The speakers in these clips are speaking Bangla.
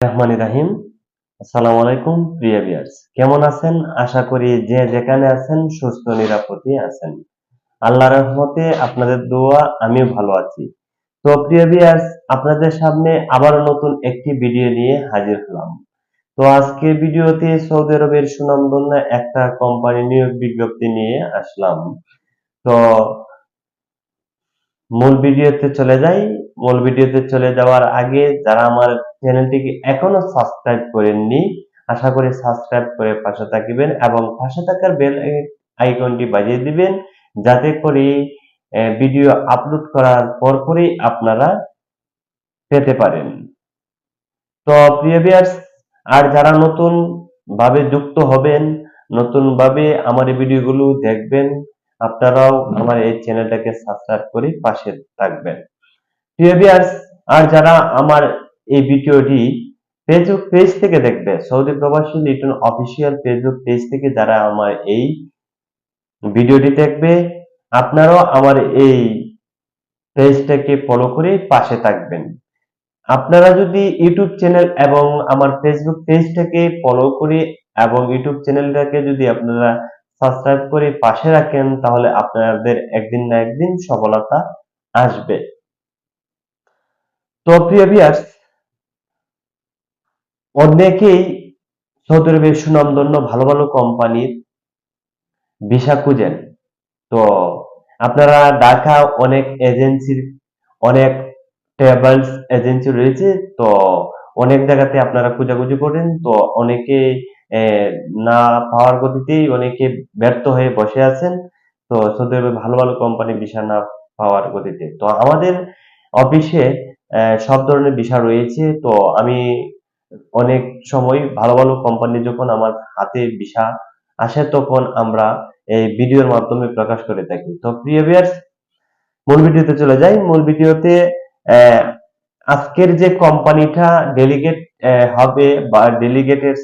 রহমান রাহিম। আসসালামু আলাইকুম, প্রিয় ভিউয়ার্স। কেমন আছেন? আশা করি যে যেখানে আছেন, সুস্থ, নিরাপদে আছেন। আল্লাহর রহমতে আপনাদের দোয়া, আমিও ভালো আছি। তো প্রিয় ভিউয়ার্স, আপনাদের সামনে আবার নতুন একটি ভিডিও নিয়ে হাজির হলাম। তো আজকের ভিডিওতে সৌদি আরবের সুনামধন্য একটা কোম্পানি নিয়োগ বিজ্ঞপ্তি নিয়ে আসলাম। তো মূল ভিডিওতে চলে যাই। মূল ভিডিওতে চলে যাওয়ার আগে যারা আমার চ্যানেলটিকে এখনও সাবস্ক্রাইব করেননি, আশা করি সাবস্ক্রাইব করে পাশে থাকিবেন এবং পাশে থাকার বেল আইকনটি বাজিয়ে দিবেন, যাতে করে ভিডিও আপলোড করার পরপরই আপনারা পেতে পারেন। তো প্রিয় ভিউয়ার্স আর যারা নতুন ভাবে যুক্ত হবেন নতুন ভাবে আমার এই ভিডিওগুলো দেখবেন, আপনারাও আমার এই চ্যানেলটাকে সাবস্ক্রাইব করে পাশে থাকবেন। প্রিয় ভিউয়ার্স আর যারা আমার এই ভিডিওটি ফেসবুক পেজ থেকে দেখবে। সৌদি প্রবাসী লিটন অফিসিয়াল ফেসবুক পেজ থেকে যারা আমার এই ভিডিওটি দেখবে, আপনারাও আমার এই পেজটাকে ফলো করে পাশে থাকবেন। আপনারা যদি ইউটিউব চ্যানেল এবং আমার ফেসবুক পেজটাকে ফলো করে এবং ইউটিউব চ্যানেলটাকে যদি আপনারা সাবস্ক্রাইব করে পাশে রাখেন, তাহলে আপনাদের একদিন না একদিন সফলতা আসবে। তো প্রিয় ভিউয়ার্স অনেকেই সৌদি আরবের সুনামধন্য ভালো ভালো কোম্পানির ভিসা খুঁজেন। তো আপনারা ঢাকা অনেক এজেন্সির, অনেক ট্রাভেলস এজেন্সি রয়েছে, তো অনেক জায়গাতে আপনারা খোঁজাখুঁজি করেন। তো অনেকে না পাওয়ার গতিতেই অনেকে ব্যর্থ হয়ে বসে আছেন। তো সৌদি ভালো ভালো কোম্পানি ভিসা না পাওয়ার গতিতে। তো আমাদের অফিসে সব ধরনের ভিসা রয়েছে। তো আমি অনেক সময় ভালো ভালো কোম্পানি যখন আমার হাতে ভিসা আসে, তখন আমরা এই ভিডিওর মাধ্যমে প্রকাশ করে থাকি। তো প্রিয় ভিউয়ার্স মূল ভিডিওতে চলে যাই। মূল ভিডিওতে আজকের যে কোম্পানিটা ডেলিগেট হবে বা ডেলিগেটের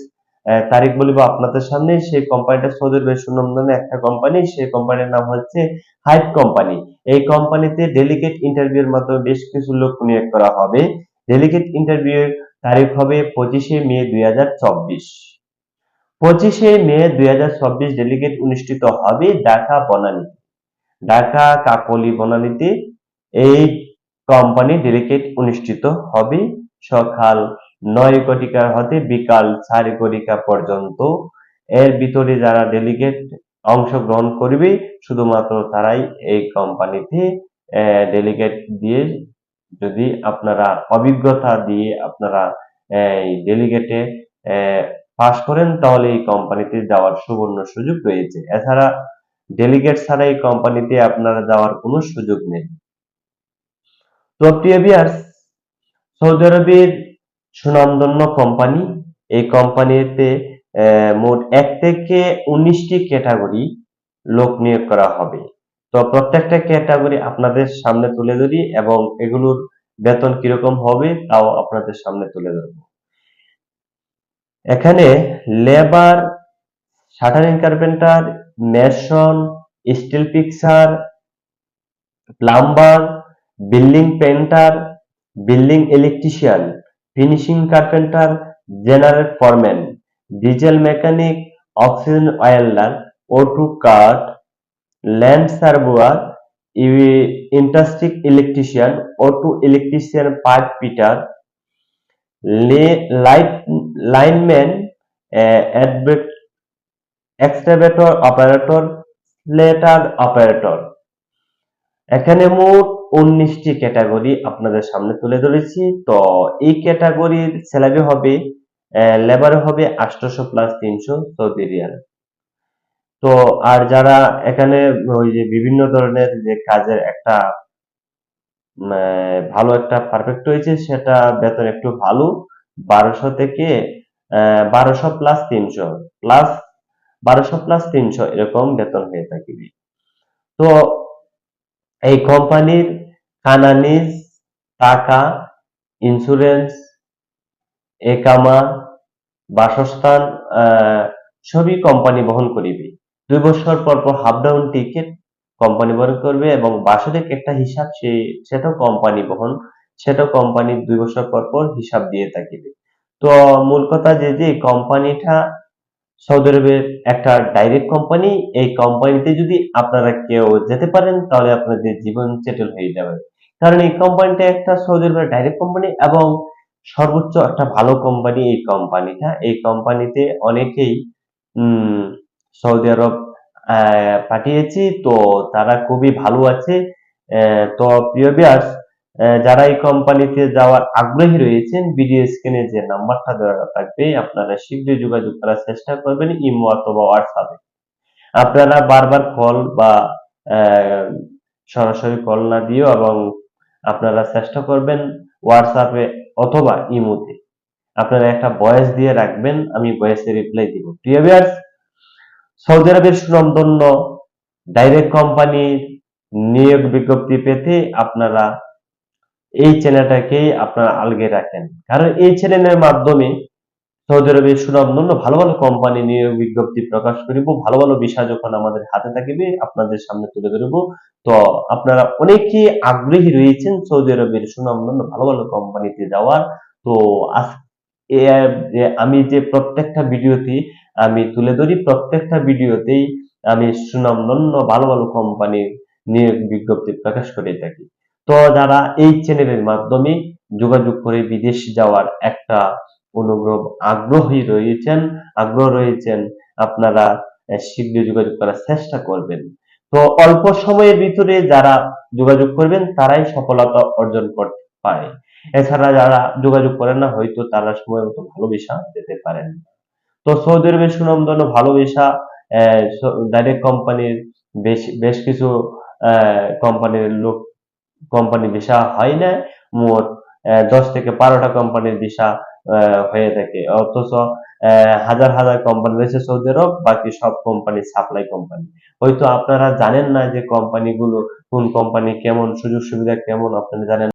তারিখ বলিব আপনাদের সামনে, সেই কোম্পানিটা সৌদি আরবের একটা কোম্পানি সেই কোম্পানির নাম হচ্ছে হাইপ কোম্পানি এই কোম্পানিতে ডেলিগেট ইন্টারভিউর মাধ্যমে বেশ কিছু লোক নিয়োগ করা হবে। ডেলিগেট ইন্টারভিউর তারিখ হবে পঁচিশে মে দুই হাজার চব্বিশ। পঁচিশে মে দুই হাজার চব্বিশ ডেলিগেট অনুষ্ঠিত হবে ঢাকা বনানী। ঢাকা কাকলি বনানীতে এই কোম্পানি ডেলিগেট অনুষ্ঠিত হবে সকাল নয় ঘটিকা হতে বিকাল চার ঘটিকা পর্যন্ত। এর ভিতরে যারা ডেলিগেট অংশগ্রহণ করবে, শুধুমাত্র তারাই এই কোম্পানিতে ডেলিগেট দিয়ে যদি আপনারা অভিজ্ঞতা দিয়ে আপনারা, এই ডেলিগেটে পাশ করেন, তাহলে এই কোম্পানিতে যাওয়ার সুবর্ণ সুযোগ রয়েছে। এছাড়া ডেলিগেট ছাড়া এই কোম্পানিতে আপনারা যাওয়ার কোনো সুযোগ নেই। তো প্রিয় ভিউয়ার্স সৌদি আরবের সুনামধন্য কোম্পানি এই কোম্পানিতে মোট এক থেকে উনিশটি ক্যাটাগরি লোক নিয়োগ করা হবে। তো প্রত্যেকটা ক্যাটাগরি আপনাদের সামনে তুলে ধরি এবং এগুলোর বেতন কীরকম হবে তাও আপনাদের সামনে তুলে ধরবো। এখানে labour shuttering carpenter mason steel fixer plumber building painter building electrician finishing carpenter general foreman diesel mechanic oxygen welder auto cut land surveyor industrial electrician, auto electrician pipe fitter lineman excavator operator, slater operator. এখানে মোট উনিশটি ক্যাটাগরি আপনাদের সামনে তুলে ধরেছি। তো এই ক্যাটাগরির স্যালারি হবে লেবার হবে আটশোশো প্লাস তিনশো সৌদি তো আর যারা এখানে ওই যে বিভিন্ন ধরনের যে কাজের একটা ভালো একটা পারফেক্ট হয়েছে, সেটা বেতন একটু ভালো। বারোশো থেকে বারোশো প্লাস তিনশো প্লাস বারোশো প্লাস তিনশো এরকম বেতন হয়ে থাকবে। তো এই কোম্পানির কানানিজ, টাকা ইন্স্যুরেন্স একামা বাসস্থান সবই কোম্পানি বহন করিবে। দুই বছর পর পর হাফ ডাউন টিকিট কোম্পানি বহন করবে এবং বার্ষিক একটা হিসাব সেটাও কোম্পানি বহন, সেটাও কোম্পানি দুই বছর পর পর হিসাব দিয়ে থাকিবে। তো মূল কথা যে যে কোম্পানিটা সৌদি আরবের একটা ডাইরেক্ট কোম্পানি এই কোম্পানিতে যদি আপনারা কেউ যেতে পারেন, তাহলে আপনাদের জীবন সেটেল হয়ে যাবে। কারণ এই কোম্পানিটা একটা সৌদি আরবের ডাইরেক্ট কোম্পানি এবং সর্বোচ্চ একটা ভালো কোম্পানি এই কোম্পানিটা এই কোম্পানিতে অনেকেই সৌদি আরব পাঠিয়েছি। তো তারা খুবই ভালো আছে। তো প্রিয় ভিউয়ার্স যারা এই কোম্পানিতে যাওয়ার আগ্রহী রয়েছেন ভিডিও স্ক্রিনে যে নাম্বারটা দেওয়া থাকবে, আপনারা শীঘ্রই যোগাযোগ করার চেষ্টা করবেন ইমো অথবা হোয়াটসঅ্যাপে আপনারা বারবার কল বা সরাসরি কল না দিও এবং আপনারা চেষ্টা করবেন হোয়াটসঅ্যাপে অথবা ইমোতে। আপনারা একটা ভয়েস দিয়ে রাখবেন, আমি ভয়েসে রিপ্লাই দিব। প্রিয় ভিউয়ার্স সৌদি আরবের সুনামধন্য ডাইরেক্ট কোম্পানির নিয়োগ বিজ্ঞপ্তি পেতে আপনারা এই চ্যানেলটাকেই আপনারা আলগে রাখেন। কারণ এই চ্যানেলের মাধ্যমে সৌদি আরবের সুনামধন্য ভালো ভালো কোম্পানি নিয়োগ বিজ্ঞপ্তি প্রকাশ করিব, ভালো ভালো বিষয় যখন আমাদের হাতে থাকবে, আপনাদের সামনে তুলে ধরব। তো আপনারা অনেকে আগ্রহী রয়েছেন সৌদি আরবের সুনামধন্য ভালো ভালো কোম্পানিতে যাওয়ার। তো আজ আমি যে প্রত্যেকটা ভিডিওতে আমি তুলে ধরি, প্রত্যেকটা ভিডিওতেই আমি সুনামধন্য, ভালো ভালো কোম্পানির নিয়োগ বিজ্ঞপ্তি প্রকাশ করে থাকি। তো যারা এই চ্যানেলের মাধ্যমে যোগাযোগ করে বিদেশ যাওয়ার একটা অনুগ্রহ আগ্রহী রয়েছেন, আগ্রহ রয়েছেন, আপনারা শীঘ্রই যোগাযোগ করার চেষ্টা করবেন। তো অল্প সময়ের ভিতরে যারা যোগাযোগ করবেন, তারাই সফলতা অর্জন করতে পারে। এছাড়া যারা যোগাযোগ করেন না, হয়তো তারা সময় মতো ভালো ভিসা পেতে পারেন তো সৌদি আরবের সুনামধন্য ভালো ভিসা ডাইরেক্ট কোম্পানির বেশ বেশ কিছু কোম্পানির লোক কোম্পানি ভিসা হয় না, মোট দশ থেকে বারোটা কোম্পানির ভিসা হয়ে থাকে। অথচ হাজার হাজার কোম্পানি রয়েছে সৌদি আরব বাকি সব কোম্পানি সাপ্লাই কোম্পানি হয়তো আপনারা জানেন না যে কোম্পানিগুলো কোন কোম্পানি কেমন সুযোগ সুবিধা কেমন আপনারা জানেন